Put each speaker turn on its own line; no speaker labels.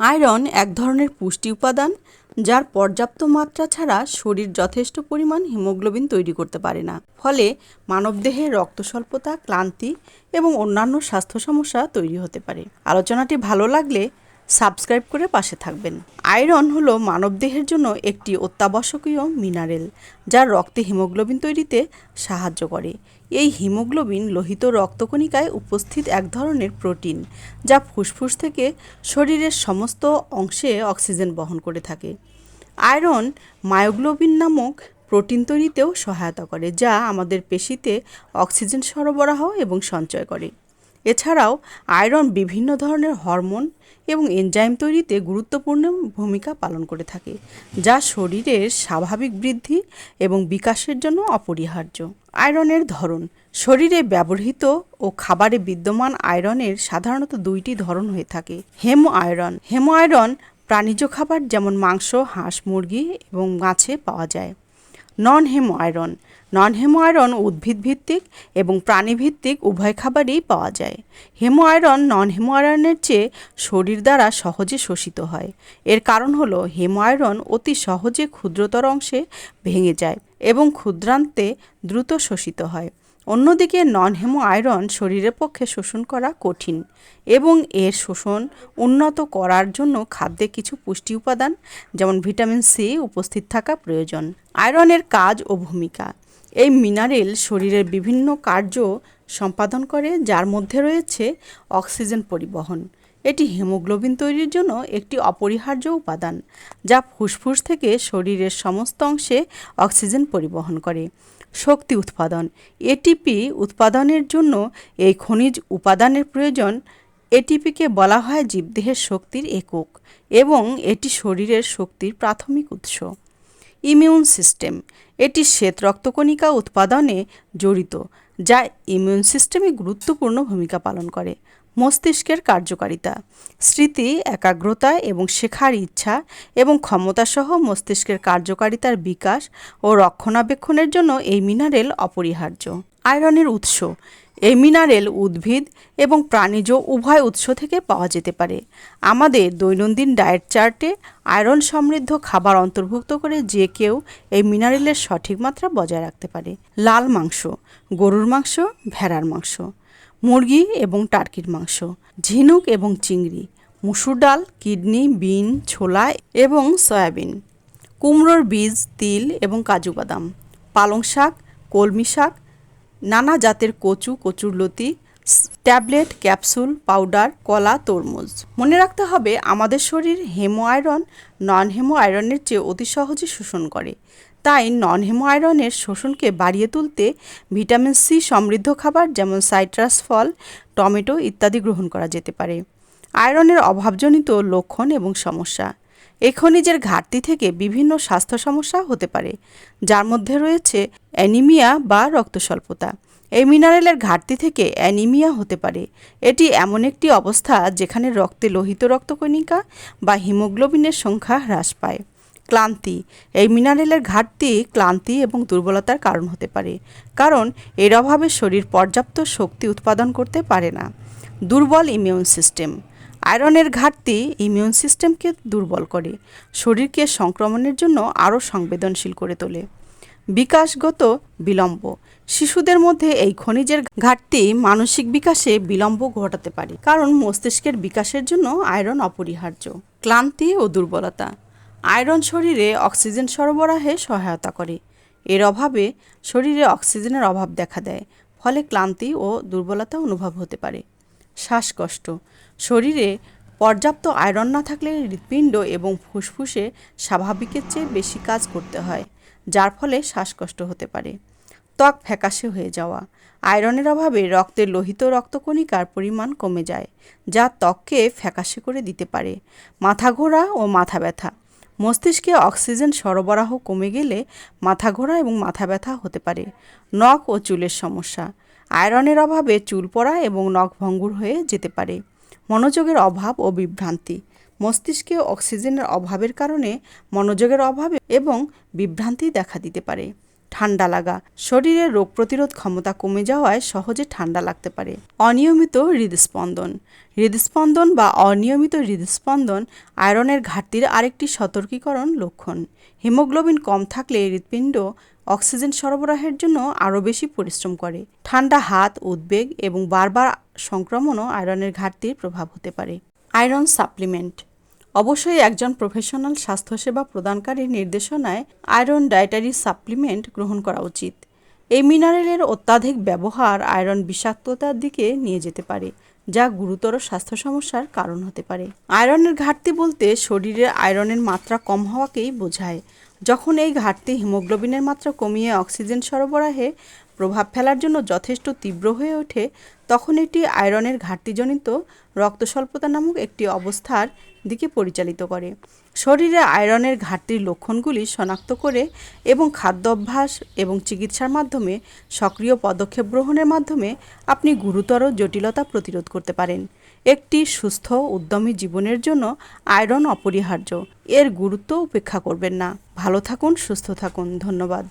Iron এক ধরনের পুষ্টি উপাদান যার পর্যাপ্ত মাত্রা ছাড়া শরীর যথেষ্ট পরিমাণ হিমোগ্লোবিন তৈরি করতে পারে না। ফলে মানবদেহে রক্ত স্বল্পতা ক্লান্তি এবং অন্যান্য স্বাস্থ্য সমস্যা তৈরি হতে পারে। আলোচনাটি ভালো লাগলে সাবস্ক্রাইব করে পাশে থাকবেন। আয়রন হলো মানবদেহের জন্য একটি অত্যাবশ্যকীয় মিনারেল, যা রক্তে হিমোগ্লোবিন তৈরিতে সাহায্য করে। এই হিমোগ্লোবিন লোহিত রক্তকণিকায় উপস্থিত এক ধরনের প্রোটিন, যা ফুসফুস থেকে শরীরের সমস্ত অংশে অক্সিজেন বহন করে থাকে। আয়রন মায়োগ্লোবিন নামক প্রোটিন তৈরিতেও সহায়তা করে, যা আমাদের পেশিতে অক্সিজেন সরবরাহ এবং সঞ্চয় করে। এছাড়াও আয়রন বিভিন্ন ধরনের হরমোন এবং এনজাইম তৈরিতে গুরুত্বপূর্ণ ভূমিকা পালন করে থাকে, যা শরীরের স্বাভাবিক বৃদ্ধি এবং বিকাশের জন্য অপরিহার্য। আয়রনের ধরন, শরীরে ব্যবহৃত ও খাবারে বিদ্যমান আয়রনের সাধারণত দুইটি ধরন হয়ে থাকে। হেমো আয়রন হেমো আয়রন প্রাণীজ খাবার যেমন মাংস, হাঁস, মুরগি এবং মাছে পাওয়া যায়। নন হেমো আয়রন নন হেমো আয়রন উদ্ভিদভিত্তিক এবং প্রাণীভিত্তিক উভয় খাবারেই পাওয়া যায়। হেমো আয়রন নন হেমো আয়রনের চেয়ে শরীর দ্বারা সহজে শোষিত হয়। এর কারণ হলো হেমো আয়রন অতি সহজে ক্ষুদ্রতর অংশে ভেঙে যায় এবং ক্ষুদ্রান্তে দ্রুত শোষিত হয়। অন্যদিকে নন হেমো আয়রন শরীরের পক্ষে শোষণ করা কঠিন এবং এর শোষণ উন্নত করার জন্য খাদ্যে কিছু পুষ্টি উপাদান, যেমন ভিটামিন সি, উপস্থিত থাকা প্রয়োজন। আয়রনের কাজ ও ভূমিকা। এই মিনারেল শরীরের বিভিন্ন কার্য সম্পাদন করে, যার মধ্যে রয়েছে অক্সিজেন পরিবহন। এটি হিমোগ্লোবিন তৈরির জন্য একটি অপরিহার্য উপাদান, যা ফুসফুস থেকে শরীরের সমস্ত অংশে অক্সিজেন পরিবহন করে। শক্তি উৎপাদন। এটিপি উৎপাদনের জন্য এই খনিজ উপাদানের প্রয়োজন। এটিপিকে বলা হয় জীবদেহের শক্তির একক এবং এটি শরীরের শক্তির প্রাথমিক উৎস। ইমিউন সিস্টেম এটি শ্বেত রক্তকণিকা উৎপাদনে জড়িত, যা ইমিউন সিস্টেমে গুরুত্বপূর্ণ ভূমিকা পালন করে। মস্তিষ্কের কার্যকারিতা, স্মৃতি, একাগ্রতা এবং শেখার ইচ্ছা এবং ক্ষমতাসহ মস্তিষ্কের কার্যকারিতার বিকাশ ও রক্ষণাবেক্ষণের জন্য এই মিনারেল অপরিহার্য। আয়রনের উৎস, এই মিনারেল উদ্ভিদ এবং প্রাণীজ উভয় উৎস থেকে পাওয়া যেতে পারে। আমাদের দৈনন্দিন ডায়েট চার্টে আয়রন সমৃদ্ধ খাবার অন্তর্ভুক্ত করে যে কেউ এই মিনারেলের সঠিক মাত্রা বজায় রাখতে পারে। লাল মাংস, গরুর মাংস, ভেড়ার মাংস। মুরগি এবং টার্কির মাংস, ঝিনুক এবং চিংড়ি, মুসুর ডাল, কিডনি, বিন, ছোলা এবং সয়াবিন, কুমড়োর বীজ, তিল এবং কাজু বাদাম, পালং শাক, কলমি শাক, নানা জাতের কচু, কচুরলতি ট্যাবলেট, ক্যাপসুল, পাউডার, কলা, তরমুজ। মনে রাখতে হবে, আমাদের শরীর হেমো আয়রন নন হেমো আয়রনের চেয়ে অতি সহজে শোষণ করে। তাই নন হেমো আয়রনের শোষণকে বাড়িয়ে তুলতে ভিটামিন সি সমৃদ্ধ খাবার যেমন সাইট্রাস ফল, টমেটো ইত্যাদি গ্রহণ করা যেতে পারে। আয়রনের অভাবজনিত লক্ষণ এবং সমস্যা। এই খনিজের ঘাটতি থেকে বিভিন্ন স্বাস্থ্য সমস্যা হতে পারে, যার মধ্যে রয়েছে অ্যানিমিয়া বা রক্ত স্বল্পতা এই মিনারেলের ঘাটতি থেকে অ্যানিমিয়া হতে পারে। এটি এমন একটি অবস্থা যেখানে রক্তে লোহিত রক্তকণিকা বা হিমোগ্লোবিনের সংখ্যা হ্রাস পায়। ক্লান্তি। এই মিনারেলের ঘাটতি ক্লান্তি এবং দুর্বলতার কারণ হতে পারে, কারণ এর অভাবে শরীর পর্যাপ্ত শক্তি উৎপাদন করতে পারে না। দুর্বল ইমিউন সিস্টেম। আয়রনের ঘাটতি ইমিউন সিস্টেমকে দুর্বল করে, শরীরকে সংক্রমণের জন্য আরও সংবেদনশীল করে তোলে। বিকাশগত বিলম্ব। শিশুদের মধ্যে এই খনিজের ঘাটতি মানসিক বিকাশে বিলম্ব ঘটাতে পারে, কারণ মস্তিষ্কের বিকাশের জন্য আয়রন অপরিহার্য, ক্লান্তি ও দুর্বলতা। আয়রন শরীরে অক্সিজেন সরবরাহে সহায়তা করে। এর অভাবে শরীরে অক্সিজেনের অভাব দেখা দেয়, ফলে ক্লান্তি ও দুর্বলতা অনুভব হতে পারে। শ্বাসকষ্ট, শরীরে পর্যাপ্ত আয়রন না থাকলে হৃৎপিণ্ড এবং ফুসফুসে স্বাভাবিকের চেয়ে বেশি কাজ করতে হয়। যার ফলে শ্বাসকষ্ট হতে পারে। ত্বক ফ্যাকাশে হয়ে যাওয়া। আয়রনের অভাবে রক্তের লোহিত রক্তকণিকার পরিমাণ কমে যায়, যা ত্বককে ফ্যাকাশে করে দিতে পারে। মাথা ঘোরা ও মাথা ব্যথা। মস্তিষ্কে অক্সিজেন সরবরাহ কমে গেলে মাথা ঘোরা এবং মাথা ব্যথা হতে পারে। নখ ও চুলের সমস্যা। আয়রনের অভাবে চুল পড়া এবং নখ ভঙ্গুর হয়ে যেতে পারে। মনোযোগের অভাব ও বিভ্রান্তি। মস্তিষ্কে অক্সিজেনের অভাবের কারণে মনোযোগের অভাবে এবং বিভ্রান্তি দেখা দিতে পারে। ঠান্ডা লাগা শরীরের রোগ প্রতিরোধ ক্ষমতা কমে যাওয়ায় সহজে ঠান্ডা লাগতে পারে। অনিয়মিত হৃদস্পন্দন হৃদস্পন্দন বা অনিয়মিত হৃদস্পন্দন আয়রনের ঘাটতির আরেকটি সতর্কীকরণ লক্ষণ। হিমোগ্লোবিন কম থাকলে হৃৎপিণ্ড অক্সিজেন সরবরাহের জন্য আরও বেশি পরিশ্রম করে। ঠান্ডা হাত, উদ্বেগ এবং বারবার সংক্রমণও আয়রনের ঘাটতির প্রভাব হতে পারে। আয়রন সাপ্লিমেন্ট অবশ্যই একজন প্রফেশনাল স্বাস্থ্যসেবা প্রদানকারীর নির্দেশনায় আয়রন ডায়েটারি সাপ্লিমেন্ট গ্রহণ করা উচিত। এই মিনারেলের অত্যাধিক ব্যবহার আয়রন বিষাক্ততার দিকে নিয়ে যেতে পারে, যা গুরুতর স্বাস্থ্য সমস্যার কারণ হতে পারে। আয়রনের ঘাটতি বলতে শরীরে আয়রনের মাত্রা কম হওয়াকেই বোঝায়। যখন এই ঘাটতি হিমোগ্লোবিনের মাত্রা কমিয়ে অক্সিজেন সরবরাহে প্রভাব ফেলার জন্য যথেষ্ট তীব্র হয়ে ওঠে, তখন এটি আয়রনের ঘাটতিজনিত রক্ত স্বল্পতা নামক একটি অবস্থার দিকে পরিচালিত করে। শরীরে আয়রনের ঘাটতির লক্ষণগুলি শনাক্ত করে এবং খাদ্য অভ্যাস এবং চিকিৎসার মাধ্যমে সক্রিয় পদক্ষেপ গ্রহণের মাধ্যমে আপনি গুরুতর জটিলতা প্রতিরোধ করতে পারেন। একটি সুস্থ, উদ্যমী জীবনের জন্য আয়রন অপরিহার্য। এর গুরুত্ব উপেক্ষা করবেন না। ভালো থাকুন, সুস্থ থাকুন। ধন্যবাদ।